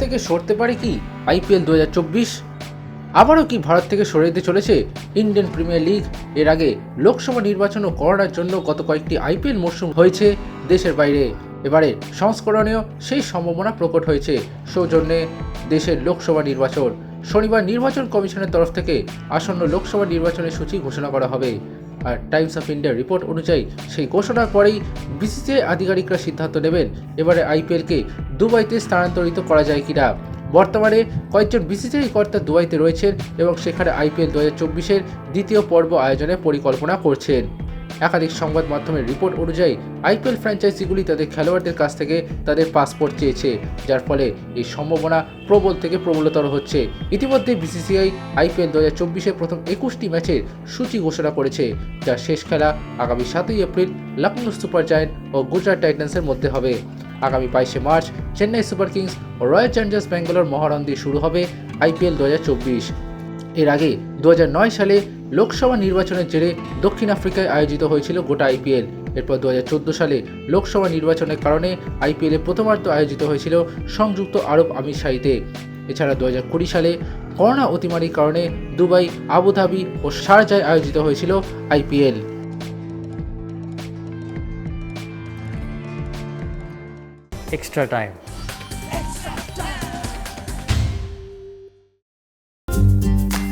থেকে সরতে পারে কি আইপিএল দু হাজার চব্বিশ? আবারও কি ভারত থেকে সরে যেতে চলেছে ইন্ডিয়ান প্রিমিয়ার লিগ? এর আগে লোকসভা নির্বাচন ও করোনার জন্য গত কয়েকটি আইপিএল মরশুম হয়েছে দেশের বাইরে। এবারে সংস্করণেও সেই সম্ভাবনা প্রকট হয়েছে। সৌজন্যে দেশের লোকসভা নির্বাচন। শনিবার নির্বাচন কমিশনের তরফ থেকে আসন্ন লোকসভা নির্বাচনের সূচি ঘোষণা করা হবে। আর টাইমস অফ ইন্ডিয়ার রিপোর্ট অনুযায়ী সেই ঘোষণার পরেই বিসিসিআই আধিকারিকরা সিদ্ধান্ত নেবেন এবারে আইপিএলকে দুবাইতে স্থানান্তরিত করা যায় কিনা। বর্তমানে কয়েকজন বিসিসিআই কর্তা দুবাইতে রয়েছেন এবং সেখানে আইপিএল দু হাজার চব্বিশের দ্বিতীয় পর্ব আয়োজনের পরিকল্পনা করছেন। একাধিক সংবাদ মাধ্যমের রিপোর্ট অনুযায়ী আইপিএল ফ্র্যাঞ্চাইজিগুলি তাদের খেলোয়াড়দের কাছ থেকে তাদের পাসপোর্ট চেয়েছে, যার ফলে এই সম্ভাবনা প্রবল থেকে প্রবলতর হচ্ছে। ইতিমধ্যে বিসিসিআই আইপিএল দু হাজার চব্বিশের প্রথম একুশটি ম্যাচের সূচি ঘোষণা করেছে যার শেষ খেলা আগামী সাতই এপ্রিল লখনৌ সুপার জায়েন্ট ও গুজরাট টাইটান্সের মধ্যে হবে। আগামী বাইশে মার্চ চেন্নাই সুপার কিংস ও রয়্যাল চ্যালেঞ্জার্স ব্যাঙ্গালোর মহারণ দিয়ে শুরু হবে আইপিএল দু হাজার চব্বিশ। এর আগে দু হাজার নয় সালে লোকসভা নির্বাচনের জেরে দক্ষিণ আফ্রিকায় আয়োজিত হয়েছিল গোটা আইপিএল। এরপর দু হাজার চোদ্দ সালে লোকসভা নির্বাচনের কারণে আইপিএলে প্রথমার্ধ আয়োজিত হয়েছিল সংযুক্ত আরব আমিরশাহিতে এছাড়া দু হাজার কুড়ি সালে করোনা অতিমারির কারণে দুবাই, আবুধাবি ও শারজায় আয়োজিত হয়েছিল IPL. Extra time.